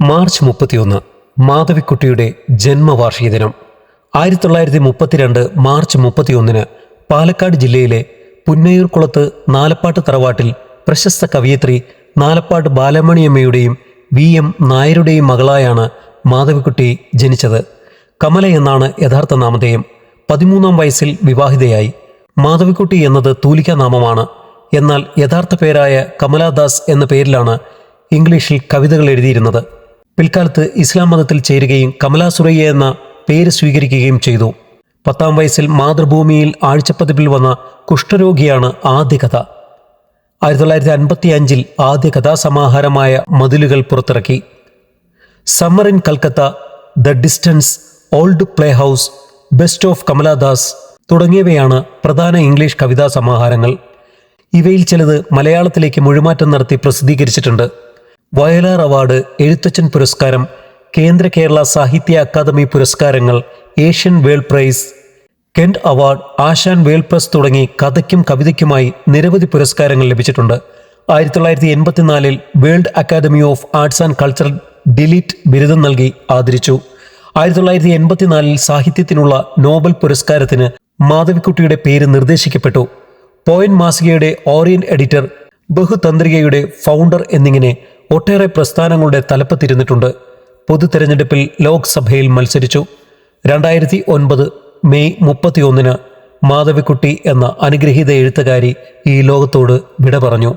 March മുപ്പത്തിയൊന്ന് മാധവിക്കുട്ടിയുടെ ജന്മവാർഷിക ദിനം ആയിരത്തി തൊള്ളായിരത്തി മുപ്പത്തിരണ്ട് മാർച്ച് മുപ്പത്തിയൊന്നിന് പാലക്കാട് ജില്ലയിലെ പുന്നയൂർക്കുളത്ത് നാലപ്പാട്ട് തറവാട്ടിൽ പ്രശസ്ത കവിയത്രി നാലപ്പാട്ട് ബാലമണിയമ്മയുടെയും വി എം നായരുടെയും മകളായാണ് മാധവിക്കുട്ടി ജനിച്ചത്. കമല എന്നാണ് യഥാർത്ഥ നാമധേയം. പതിമൂന്നാം വയസ്സിൽ വിവാഹിതയായി. മാധവിക്കുട്ടി എന്നത് തൂലിക നാമമാണ്. എന്നാൽ യഥാർത്ഥ പേരായ കമലാദാസ് എന്ന പേരിലാണ് ഇംഗ്ലീഷിൽ കവിതകൾ എഴുതിയിരുന്നത്. പിൽക്കാലത്ത് ഇസ്ലാം മതത്തിൽ ചേരുകയും കമലാ സുറയ്യ എന്ന പേര് സ്വീകരിക്കുകയും ചെയ്തു. പത്താം വയസ്സിൽ മാതൃഭൂമിയിൽ ആഴ്ചപ്പതിപ്പിൽ വന്ന കുഷ്ഠരോഗിയാണ് ആദ്യ കഥ. ആയിരത്തി തൊള്ളായിരത്തി അൻപത്തി അഞ്ചിൽ ആദ്യ കഥാസമാഹാരമായ മതിലുകൾ പുറത്തിറക്കി. Summer in Calcutta the distance old play house best of Kamala Das തുടങ്ങിയവയാണ് പ്രധാന ഇംഗ്ലീഷ് കവിതാ സമാഹാരങ്ങൾ. ഇവയിൽ ചിലത് മലയാളത്തിലേക്ക് മൊഴിമാറ്റം നടത്തി പ്രസിദ്ധീകരിച്ചിട്ടുണ്ട്. വയലാർ അവാർഡ് എഴുത്തച്ഛൻ പുരസ്കാരം കേന്ദ്ര കേരള സാഹിത്യ അക്കാദമി പുരസ്കാരങ്ങൾ Asian world prize Kent award Asan world prize തുടങ്ങി കഥയ്ക്കും കവിതയ്ക്കുമായി നിരവധി പുരസ്കാരങ്ങൾ ലഭിച്ചിട്ടുണ്ട്. ആയിരത്തി തൊള്ളായിരത്തി എൺപത്തിനാലിൽ world academy of arts and culture D Litt ബിരുദം നൽകി ആദരിച്ചു. ആയിരത്തി തൊള്ളായിരത്തി എൺപത്തിനാലിൽ സാഹിത്യത്തിനുള്ള നോബൽ പുരസ്കാരത്തിന് മാധവിക്കുട്ടിയുടെ പേര് നിർദ്ദേശിക്കപ്പെട്ടു. പോയിന്റ് മാസികയുടെ ഓറിയൻ എഡിറ്റർ ബഹുതന്ത്രികയുടെ ഫൗണ്ടർ എന്നിങ്ങനെ ഒട്ടേറെ പ്രസ്ഥാനങ്ങളുടെ തലപ്പത്തിരുന്നിട്ടുണ്ട്. പൊതു തെരഞ്ഞെടുപ്പിൽ ലോക്സഭയിൽ മത്സരിച്ചു. രണ്ടായിരത്തി ഒൻപത് മെയ് മുപ്പത്തിയൊന്നിന് മാധവിക്കുട്ടി എന്ന അനുഗ്രഹീത എഴുത്തുകാരി ഈ ലോകത്തോട് വിട പറഞ്ഞു.